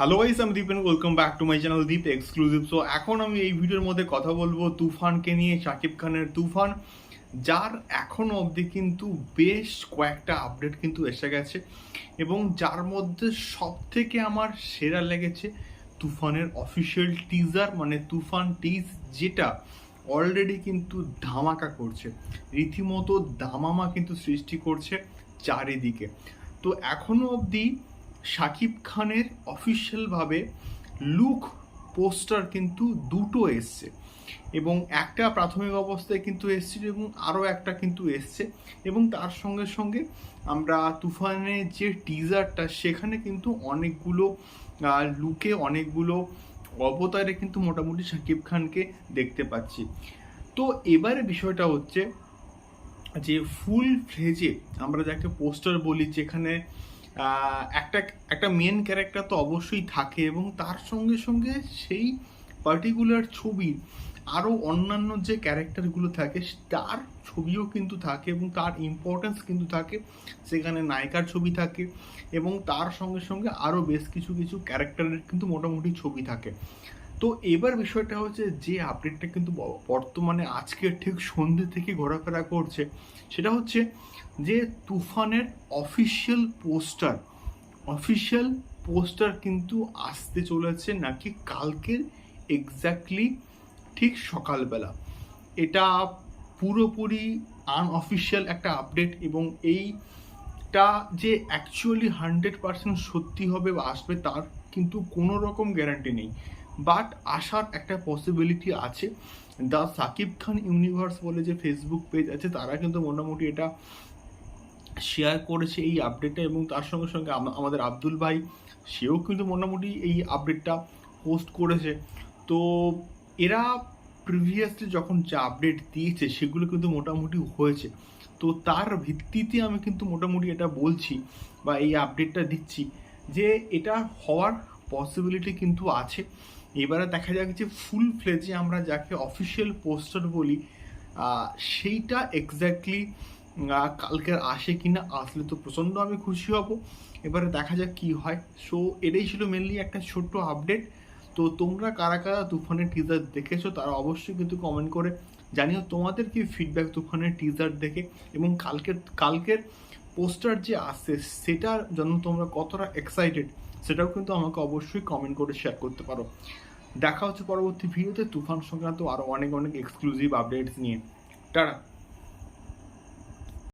Hello guys আমি Deep welcome back to my channel Deep exclusive so এখন আমি এই ভিডিওর মধ্যে কথা বলব তুফানকে নিয়ে শাকিব খানের তুফান, যার এখনও অবধি কিন্তু বেশ কয়েকটা আপডেট কিন্তু এসে গেছে এবং যার মধ্যে সব থেকে আমার সেরা লেগেছে তুফানের অফিসিয়াল টিজার মানে তুফান টিজ যেটা অলরেডি কিন্তু ধামাকা করছে। রীতিমতো দামামা কিন্তু সৃষ্টি করছে চারিদিকে। তো এখনও অবধি শাকিব খানের অফিসিয়ালভাবে লুক পোস্টার কিন্তু দুটো এসছে এবং একটা প্রাথমিক অবস্থায় কিন্তু এসছিল এবং আরও একটা কিন্তু এসছে এবং তার সঙ্গে সঙ্গে আমরা তুফানের যে টিজারটা সেখানে কিন্তু অনেকগুলো লুকে অনেকগুলো অবতারে কিন্তু মোটামুটি শাকিব খানকে দেখতে পাচ্ছি। তো এবারে বিষয়টা হচ্ছে যে ফুল ফ্লেজে আমরা যাকে পোস্টার বলি যেখানে একটা একটা মেন ক্যারেক্টার তো অবশ্যই থাকে এবং তার সঙ্গে সঙ্গে সেই পার্টিকুলার ছবির আরও অন্যান্য যে ক্যারেক্টারগুলো থাকে, তার ছবিও কিন্তু থাকে এবং তার ইম্পর্টেন্স কিন্তু থাকে। সেখানে নায়িকার ছবি থাকে এবং তার সঙ্গে সঙ্গে আরও বেশ কিছু কিছু ক্যারেক্টারের কিন্তু মোটামুটি ছবি থাকে। তো এবার বিষয়টা হচ্ছে যে আপডেটটা কিন্তু বর্তমানে আজকে ঠিক সন্ধ্যে থেকে ঘোরাফেরা করছে, সেটা হচ্ছে যে তুফানের অফিসিয়াল পোস্টার অফিসিয়াল পোস্টার কিন্তু আসতে চলেছে নাকি কালকের এক্স্যাক্টলি ঠিক সকালবেলা। এটা পুরোপুরি আনঅফিসিয়াল একটা আপডেট এবং এইটা যে অ্যাকচুয়ালি হান্ড্রেড পার্সেন্ট সত্যি হবে বা আসবে তার কিন্তু কোনো রকম গ্যারান্টি নেই। বাট আসার একটা পসিবিলিটি আছে। দ্য সাকিব খান ইউনিভার্স বলে যে ফেসবুক পেজ আছে, তারা কিন্তু মোটামুটি এটা শেয়ার করেছে এই আপডেটটা এবং তার সঙ্গে সঙ্গে আমাদের আব্দুল ভাই, সেও কিন্তু মোটামুটি এই আপডেটটা পোস্ট করেছে। তো এরা প্রিভিয়াসলি যখন যে আপডেট দিয়েছে, সেগুলো কিন্তু মোটামুটি হয়েছে। তো তার ভিত্তিতে আমি কিন্তু মোটামুটি এটা বলছি বা এই আপডেটটা দিচ্ছি যে এটা হওয়ার পসিবিলিটি কিন্তু আছে। এবারে দেখা যাক যে ফুল ফ্লেজে আমরা যাকে অফিসিয়াল পোস্টার বলি সেইটা এক্স্যাক্টলি কালকের আসে কিনা আসলে তো প্রচণ্ড আমি খুশি হব। এবারে দেখা যাক কি হয়। সো এটাই ছিল মেনলি একটা ছোট্ট আপডেট তো তোমরা কারা কারা তুফানের টিজার দেখেছ, তারা অবশ্যই কিন্তু কমেন্ট করে জানিও তোমাদের কি ফিডব্যাক তুফানের টিজার দেখে। এবং কালকের কালকের পোস্টার যে আসছে সেটার জন্য তোমরা কতটা এক্সাইটেড সেটাও কিন্তু আমাকে অবশ্যই কমেন্ট করে শেয়ার করতে পারো। দেখা হচ্ছে পরবর্তী ভিডিওতে তুফান সংক্রান্ত আরও অনেক অনেক এক্সক্লুসিভ আপডেটস নিয়ে। টাটা।